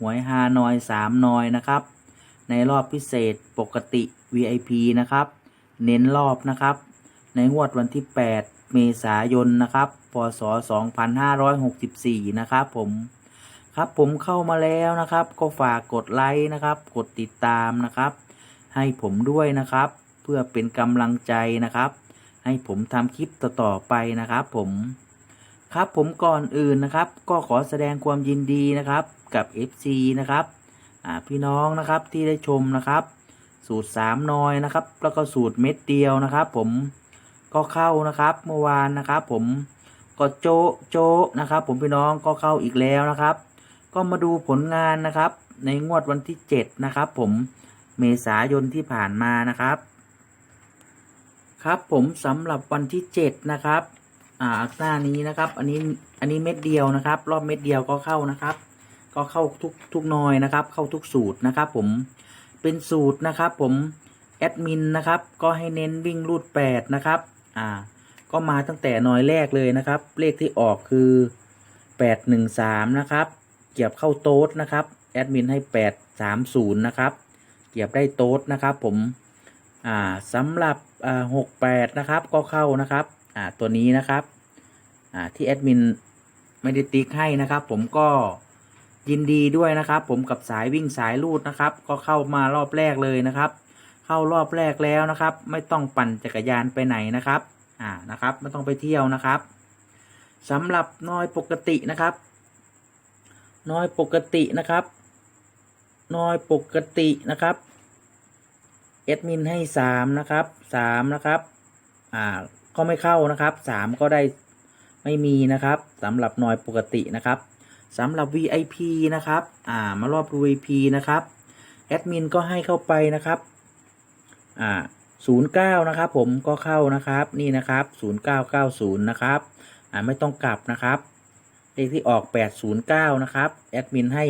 หวยฮานอยสามนอยนะครับ ในรอบพิเศษปกติ VIP นะครับ เน้นรอบนะครับ ในงวดวันที่ 8 เมษายนนะครับ พศ 2564 นะครับผม ครับผมเข้ามาแล้วนะครับ ก็ฝากกดไลค์นะครับ กดติดตามนะครับ ให้ผมด้วยนะครับ เพื่อเป็นกำลังใจนะครับ ให้ผมทำคลิปต่อๆไปนะครับผม ครับผมก่อนอื่นนะครับ ก็ขอแสดงความยินดีนะครับกับ FC นะครับพี่น้องนะครับที่ได้ชมนะครับ สูตร 3นอยนะครับ แล้วก็สูตรเม็ดเดียวนะครับ ผมก็เข้านะครับเมื่อวานนะครับ ผมก็โจโจนะครับ ผมพี่น้องก็เข้าอีกแล้วนะครับ ก็มาดูผลงานนะครับ ในงวดวันที่ 7 นะครับ ผมเมษายนที่ผ่านมานะครับ ครับผมสำหรับวันที่ 7 นะครับ อ่าหน้านี้นะครับ อันนี้อันนี้เม็ดเดียวนะครับ รอบเม็ดเดียวก็เข้านะครับ ก็เข้าทุกทุกนอยนะครับ เข้าทุกสูตรนะครับ ผมเป็นสูตรนะครับ ผมแอดมินนะครับ ก็ให้เน้นวิ่งรูด8นะครับ อ่า ก็มาตั้งแต่นอยแรกเลยนะครับ เลขที่ออกคือ813นะครับเกียบเข้าโต๊ดนะครับแอดมินให้830นย์นะครับเกียบได้โต๊ดนะครับ ผมอ่าสำหรับอ่า68นะครับก็เข้านะครับ อ่าตัวนี้นะครับอ่าที่แอดมินไม่ได้ติ๊กให้นะครับ ผมก็ยินดีด้วยนะครับ ผมกับสายวิ่งสายลูดนะครับ ก็เข้ามารอบแรกเลยนะครับ เข้ารอบแรกแล้วนะครับ ไม่ต้องปั่นจักรยานไปไหนนะครับอ่านะครับ ไม่ต้องไปเที่ยวนะครับสำหรับน้อยปกตินะครับ น้อยปกตินะครับน้อยปกตินะครับเอดมินให้สามนะครับสามนะครับ อ่า ก็ไม่เข้านะครับสามก็ได้ไม่มีนะครับสำหรับนอยปกตินะครับสำหรับ VIP นะครับ อ่ามารอบ VIP นะครับแอดมินก็ให้เข้าไปนะครับ อ่าศูนย์เก้านะครับ ผมก็เข้านะครับนี่นะครับศูนย์เก้าเก้าศูนย์นะครับ อ่าไม่ต้องกลับนะครับ เลขที่ออกแปดศูนย์เก้านะครับแอดมินให้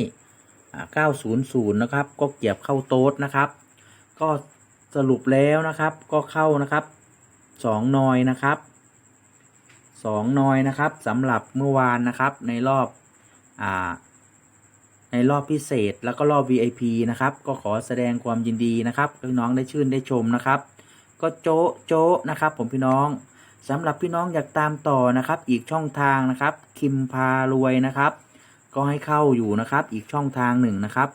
อ่าเก้าศูนย์ศูนย์นะครับ ก็เกียบเข้าโต๊ดนะครับ ก็สรุปแล้วนะครับ ก็เข้านะครับ สองนอยนะครับสองนอยนะครับสำหรับเมื่อวานนะครับในรอบอ่าในรอบพิเศษแล้วก็รอบ VIP นะครับ ก็ขอแสดงความยินดีนะครับพี่น้องได้ชื่นได้ชมนะครับ ก็โจ๊ะโจ๊ะนะครับ ผมพี่น้องสำหรับพี่น้องอยากตามต่อนะครับ อีกช่องทางนะครับ คิมพารวยนะครับ ก็ให้เข้าอยู่นะครับ อีกช่องทางหนึ่งนะครับ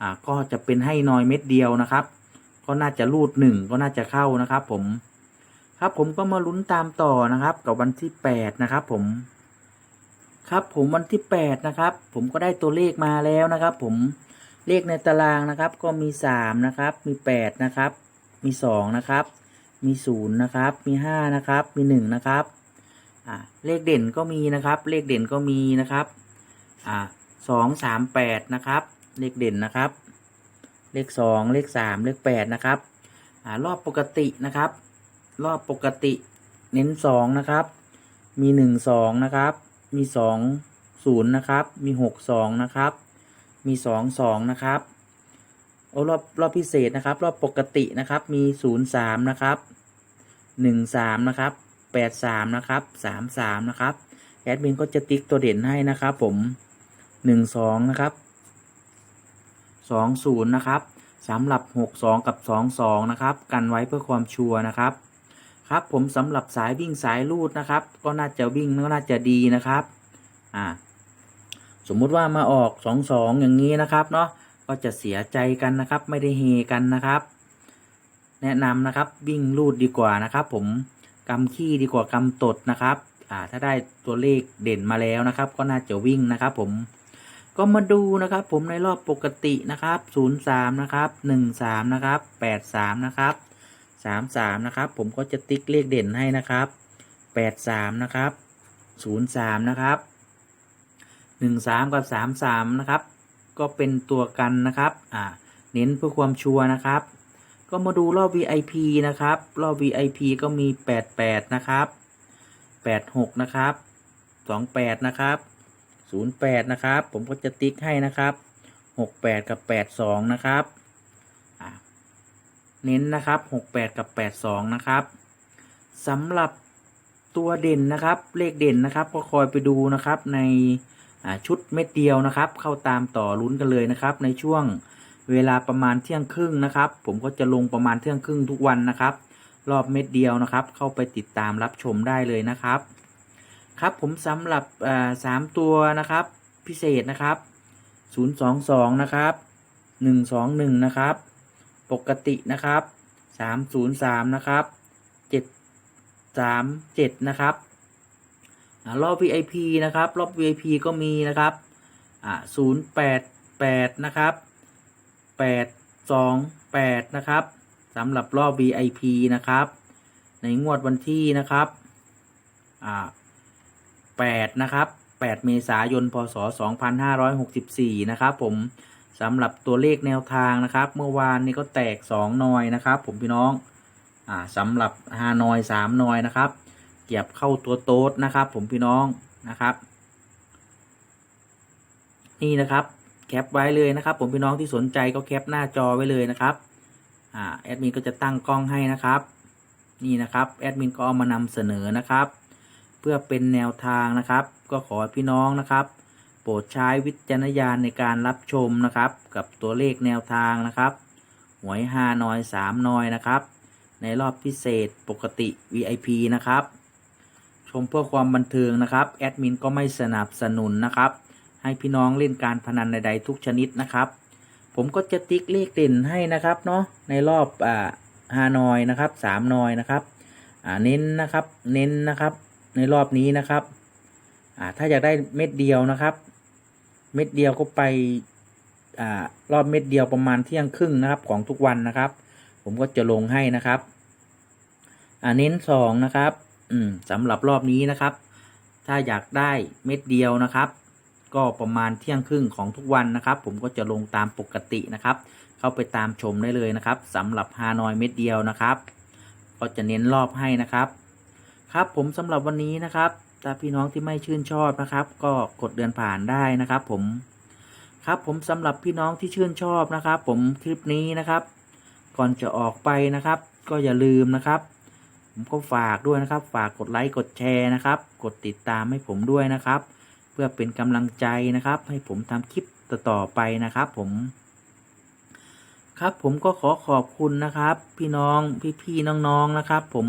อ่าก็จะเป็นให้น้อยเม็ดเดียวนะครับ ก็น่าจะรูดหนึ่งก็น่าจะเข้านะครับ ผม ครับผมก็มาลุ้นตามต่อนะครับ กับวันที่แปดนะครับ ผมครับผมวันที่แปดนะครับ ผมก็ได้ตัวเลขมาแล้วนะครับ ผมเลขในตารางนะครับ ก็มีสามนะครับ มีแปดนะครับ มีสองนะครับ มีศูนย์นะครับ มีห้านะครับ มีหนึ่งนะครับอ่าเลขเด่นก็มีนะครับ เลขเด่นก็มีนะครับอ่าสองสามแปดนะครับ เลขเด่นนะครับ เลขสองเลขสามเลขแปดนะครับอ่ารอบปกตินะครับ รอบปกติเน้นสองนะครับ มีหนึ่งสองนะครับ มีสองศูนย์นะครับ มีหกสองนะครับ มีสองสองนะครับโอ้รอบรอบพิเศษนะครับ รอบปกตินะครับ มีศูนย์สามนะครับหนึ่งสามนะครับแปดสามนะครับสามสามนะครับแอดมินก็จะติ๊กตัวเด่นให้นะครับผมหนึ่งสองนะครับสองศูนย์นะครับสำหรับหกสองกับสองสองนะครับ กันไว้เพื่อความชัวร์นะครับ ครับผมสำหรับสายวิ่งสายลูดนะครับ ก็น่าจะวิ่งก็น่าจะดีนะครับ อ่า สมมุติว่ามาออกสองสองอย่างนี้นะครับเนาะก็จะเสียใจกันนะครับ ไม่ได้เฮกันนะครับ แนะนำนะครับวิ่งลูดดีกว่านะครับ ผมกำขี้ดีกว่ากำตดนะครับ อ่า ถ้าได้ตัวเลขเด่นมาแล้วนะครับ ก็น่าจะวิ่งนะครับ ผมก็มาดูนะครับ ผมในรอบปกตินะครับศูนย์สามนะครับหนึ่งสามนะครับแปดสามนะครับ สามสามนะครับ ผมก็จะติ๊กเลขเด่นให้นะครับแปดสามนะครับศูนย์สามนะครับหนึ่งสามกับสามสามนะครับ ก็เป็นตัวกันนะครับอ่าเน้นเพื่อความชัวร์นะครับ ก็มาดูรอบ VIP นะครับ รอบ VIP ก็มี88นะครับ86นะครับ28นะครับ08นะครับ ผมก็จะติ๊กให้นะครับ68กับ82นะครับ เน้นนะครับ 68 กับ 82 นะครับสำหรับตัวเด่นนะครับ เลขเด่นนะครับก็คอยไปดูนะครับในชุดเม็ดเดียวนะครับ เข้าตามต่อลุ้นกันเลยนะครับ ในช่วงเวลาประมาณเที่ยงครึ่งนะครับ ผมก็จะลงประมาณเที่ยงครึ่งทุกวันนะครับ รอบเม็ดเดียวนะครับ เข้าไปติดตามรับชมได้เลยนะครับ ครับผมสำหรับสามตัวนะครับ พิเศษนะครับ 022 นะครับ 121 นะครับ ปกตินะครับ 303 นะครับ 737 นะครับอ่ารอบ VIP นะครับ รอบ VIP ก็มีนะครับ088 นะครับ 828 นะครับสำหรับรอบ VIP นะครับ ในงวดวันที่นะครับ8นะครับ 8 เมษายน พศ 2564 นะครับผม สำหรับตัวเลขแนวทางนะครับ เมื่อวานนี้ก็แตก2นอยนะครับ ผมพี่น้องอ่าสำหรับฮานอย3นอยนะครับเก็บเข้าตัวโต๊ดนะครับ ผมพี่น้องนะครับ นี่นะครับแคปไว้เลยนะครับ ผมพี่น้องที่สนใจก็แคปหน้าจอไว้เลยนะครับอ่าแอดมินก็จะตั้งกล้องให้นะครับ นี่นะครับแอดมินก็เอามานำเสนอนะครับ เพื่อเป็นแนวทางนะครับ ก็ขอพี่น้องนะครับ โปรดใช้วิจารณญาณในการรับชมนะครับ กับตัวเลขแนวทางนะครับ หวยห้านอยสามนอยนะครับ ในรอบพิเศษปกติ VIP นะครับ ชมเพื่อความบันเทิงนะครับ แอดมินก็ไม่สนับสนุนนะครับ ให้พี่น้องเล่นการพนันใดๆทุกชนิดนะครับ ผมก็จะติ๊กเลขเด่นให้นะครับเนาะ ในรอบอ่าฮานอยนะครับสามนอยนะครับ อ่าเน้นนะครับ เน้นนะครับ ในรอบนี้นะครับ อ่าถ้าอยากได้เม็ดเดียวนะครับ เม็ดเดียวก็ไปอ่ารอบเม็ดเดียวประมาณเที่ยงครึ่งนะครับของทุกวันนะครับ ผมก็จะลงให้นะครับ อ่าเน้นสองนะครับ อืมสำหรับรอบนี้นะครับ ถ้าอยากได้เม็ดเดียวนะครับ ก็ประมาณเที่ยงครึ่งของทุกวันนะครับ ผมก็จะลงตามปกตินะครับ เข้าไปตามชมได้เลยนะครับสำหรับฮานอยเม็ดเดียวนะครับ ก็จะเน้นรอบให้นะครับ ครับผมสำหรับวันนี้นะครับ ถ้าพี่น้องที่ไม่ชื่นชอบนะครับ ก็กดเดือนผ่านได้นะครับ ผมครับผมสำหรับพี่น้องที่ชื่นชอบนะครับ ผมคลิปนี้นะครับ ก่อนจะออกไปนะครับ ก็อย่าลืมนะครับ ผมก็ฝากด้วยนะครับ ฝากกดไลค์กดแชร์นะครับ กดติดตามให้ผมด้วยนะครับ เพื่อเป็นกำลังใจนะครับ ให้ผมทำคลิปต่อๆไปนะครับ ผม ครับผมก็ขอขอบคุณนะครับ พี่น้องพี่ๆน้องๆนะครับ ผม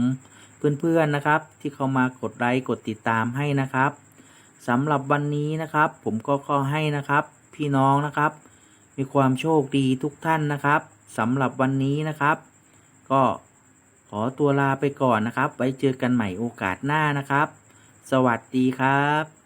เพื่อนๆนะครับ ที่เข้ามากดไลค์กดติดตามให้นะครับสำหรับวันนี้นะครับ ผมก็ขอให้นะครับ พี่น้องนะครับ มีความโชคดีทุกท่านนะครับสำหรับวันนี้นะครับ ก็ขอตัวลาไปก่อนนะครับ ไว้เจอกันใหม่โอกาสหน้านะครับ สวัสดีครับ